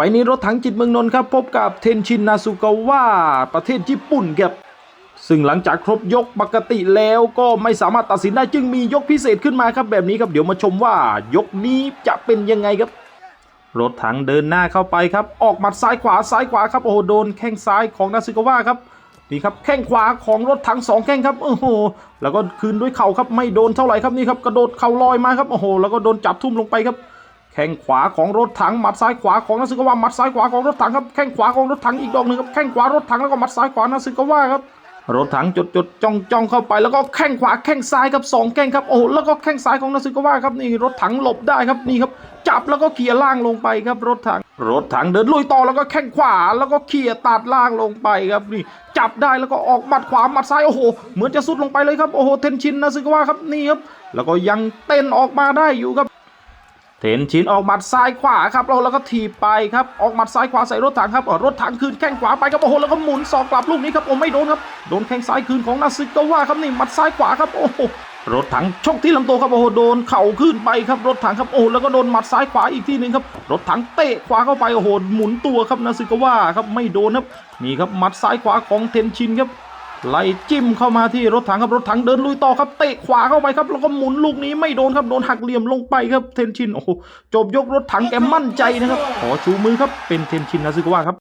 ไฟนี้รถถังจิตเมืองนนท์ครับ พบกับเทนชินนาซุกาวะประเทศญี่ปุ่นครับซึ่งหลังจากครบยกปกติแล้วก็ไม่สามารถตัดสินได้จึงมียกพิเศษขึ้นมาครับแบบนี้ครับเดี๋ยวมาชมว่ายกนี้จะเป็นยังไงครับ รถถังเดินหน้าเข้าไปครับ ออกหมัดซ้ายขวาซ้ายขวาครับโอ้โหโดนแข้งซ้ายของนาซึกาวะครับนี่ครับแข้งขวาของรถถังสองแข้งครับโอ้โหแล้วก็คืนด้วยเข่าครับไม่โดนเท่าไหร่ครับนี่ครับกระโดดเข่าลอยมาครับโอ้โหแล้วก็โดนจับทุ่มลงไปครับ ข้งขวาของรถถังหมัดซ้ายขวาของนาซึกาวะหมัดซ้ายขวาของรถถังครับแข้งขวาของรถถังอีกดอกหนึ่งครับแข้งขวารถถังแล้วก็หมัดซ้ายขวานาซึกาวะครับรถถังจดจดจ้องจ้องเข้าไปแล้วก็แข้งขวาแข้งซ้ายครับสองแข้งครับโอ้แล้วก็แข้งซ้ายของนาซึกาวะครับนี่รถถังหลบได้ครับนี่ครับจับแล้วก็เขี่ยล่างลงไปครับรถถัง รถถังเดินลุยต่อแล้วก็แข้งขวาแล้วก็เขี่ยตัดล่างลงไปครับนี่จับได้แล้วก็ออกหมัดขวาหมัดซ้ายโอ้โหเหมือนจะสุดลงไปเลยครับโอ้โหเทนชินนาซึกาวะครับนี่ครับแล้วก็ยังเต้นออกมาได้อยู่ครับ เทนชินออกหมัดซ้ายขวาครับเราแล้วก็ถีบไปครับออกหมัดซ้ายขวาใส่รถถังครับรถถังคืนแข้งขวาไปครับโอ้โหแล้วก็หมุนศอกกลับลูกนี้ครับโอ้ไม่โดนครับโดนแข้งซ้ายคืนของนาซึกาวะครับนี่หมัดซ้ายขวาครับโอ้โหรถถังชกที่ลำตัวครับโอ้โหโดนเข่าขึ้นไปครับรถถังครับโอ้แล้วก็โดนหมัดซ้ายขวาอีกทีหนึ่งครับรถถังเตะขวาเข้าไปโอ้โหหมุนตัวครับนาซึกาวะครับไม่โดนครับนี่ครับหมัดซ้ายขวาของเทนชินครับ ไล่จิ้มเข้ามาที่รถถังครับรถถังเดินลุยต่อครับเตะขวาเข้าไปครับแล้วก็หมุนลูกนี้ไม่โดนครับโดนหักเหลี่ยมลงไปครับเทนชินโอ้จบยกรถถังแกมั่นใจนะครับขอชูมือครับเป็นเทนชินนะซึกว่าครับ